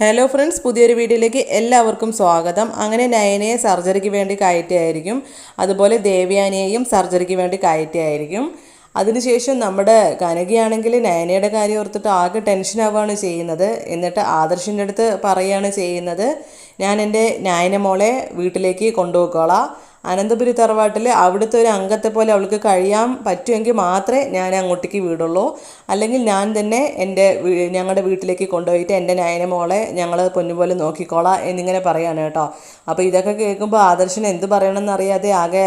Hello friends പുതിയൊരു വീഡിയോയിലേക്ക് എല്ലാവർക്കും സ്വാഗതം. അങ്ങനെ നയനയെ സർജറിക്ക് വേണ്ടി കയറ്റിയായിരിക്കും. അതുപോലെ ദേവ്യാനിയെയും സർജറിക്ക് വേണ്ടി കയറ്റിയായിരിക്കും. അതിനുശേഷം നമ്മുടെ കനകയാണെങ്കിൽ നയനയുടെ കാര്യം ഓർത്തിട്ട് ആകെ ടെൻഷൻ ആവുകയാണ് ചെയ്യുന്നത്. എന്നിട്ട് ആദർശിന്റെ അടുത്ത് പറയുകയാണ് ചെയ്യുന്നത് ഞാൻ എന്റെ നയന മോളെ വീട്ടിലേക്ക് കൊണ്ടുപോയിക്കോളാം. അനന്തപുരി തറവാട്ടിൽ അവിടുത്തെ ഒരു അംഗത്തെ പോലെ അവൾക്ക് കഴിയാൻ പറ്റുമെങ്കിൽ മാത്രമേ ഞാൻ അങ്ങോട്ടേക്ക് വീടുള്ളൂ. അല്ലെങ്കിൽ ഞാൻ തന്നെ എന്റെ ഞങ്ങളുടെ വീട്ടിലേക്ക് കൊണ്ടുപോയിട്ട് എന്റെ നയന മോളെ ഞങ്ങൾ പൊന്നുപോലെ നോക്കിക്കോളാം എന്നിങ്ങനെ പറയാണ് കേട്ടോ. അപ്പോൾ ഇതൊക്കെ കേൾക്കുമ്പോൾ ആദർശന് എന്ത് പറയണമെന്ന് അറിയാതെ ആകെ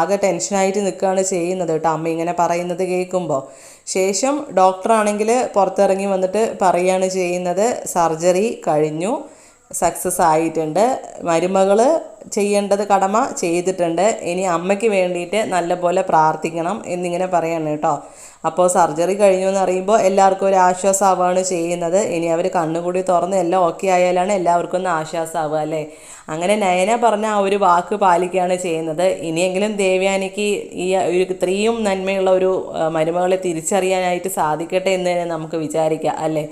ആകെ ടെൻഷനായിട്ട് നിൽക്കുകയാണ് ചെയ്യുന്നത് കേട്ടോ. അമ്മ ഇങ്ങനെ പറയുന്നത് കേൾക്കുമ്പോൾ ശേഷം ഡോക്ടറാണെങ്കിൽ പുറത്തിറങ്ങി വന്നിട്ട് പറയുകയാണ് ചെയ്യുന്നത് സർജറി കഴിഞ്ഞു സക്സസ് ആയിട്ടുണ്ട്. മരുമകൾ ചെയ്യേണ്ടത് കടമ ചെയ്തിട്ടുണ്ട്. ഇനി അമ്മയ്ക്ക് വേണ്ടിയിട്ട് നല്ലപോലെ പ്രാർത്ഥിക്കണം എന്നിങ്ങനെ പറയാണ് കേട്ടോ. അപ്പോൾ സർജറി കഴിഞ്ഞു എന്ന് അറിയുമ്പോൾ എല്ലാവർക്കും ഒരു ആശ്വാസമാവുകയാണ് ചെയ്യുന്നത്. ഇനി അവർ കണ്ണുകൂടി തുറന്ന് എല്ലാം ഓക്കെ ആയാലാണ് എല്ലാവർക്കും ഒന്ന് ആശ്വാസമാവുക അല്ലേ? അങ്ങനെ നയന പറഞ്ഞ ആ ഒരു വാക്ക് പാലിക്കുകയാണ് ചെയ്യുന്നത്. ഇനിയെങ്കിലും ദേവ്യാനിക്ക് ഈ ഒരു ഇത്രയും നന്മയുള്ള ഒരു മരുമകളെ തിരിച്ചറിയാനായിട്ട് സാധിക്കട്ടെ എന്ന് തന്നെ നമുക്ക് വിചാരിക്കാം അല്ലേ?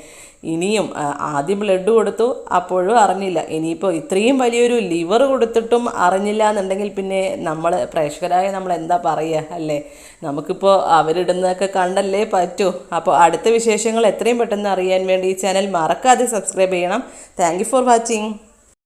ഇനിയും ആദ്യം ബ്ലഡ് കൊടുത്തു അപ്പോഴും അറിഞ്ഞില്ല. ഇനിയിപ്പോൾ ഇത്രയും വലിയൊരു ലിവർ കൊടുത്തിട്ടും അറിഞ്ഞില്ല എന്നുണ്ടെങ്കിൽ പിന്നെ നമ്മൾ പ്രേക്ഷകരായ നമ്മൾ എന്താ പറയുക അല്ലേ? നമുക്കിപ്പോൾ അവരിടുന്നതൊക്കെ കണ്ടല്ലേ പറ്റൂ. അപ്പോൾ അടുത്ത വിശേഷങ്ങൾ എത്രയും പെട്ടെന്ന് അറിയാൻ വേണ്ടി ഈ ചാനൽ മറക്കാതെ സബ്സ്ക്രൈബ് ചെയ്യണം. Thank for watching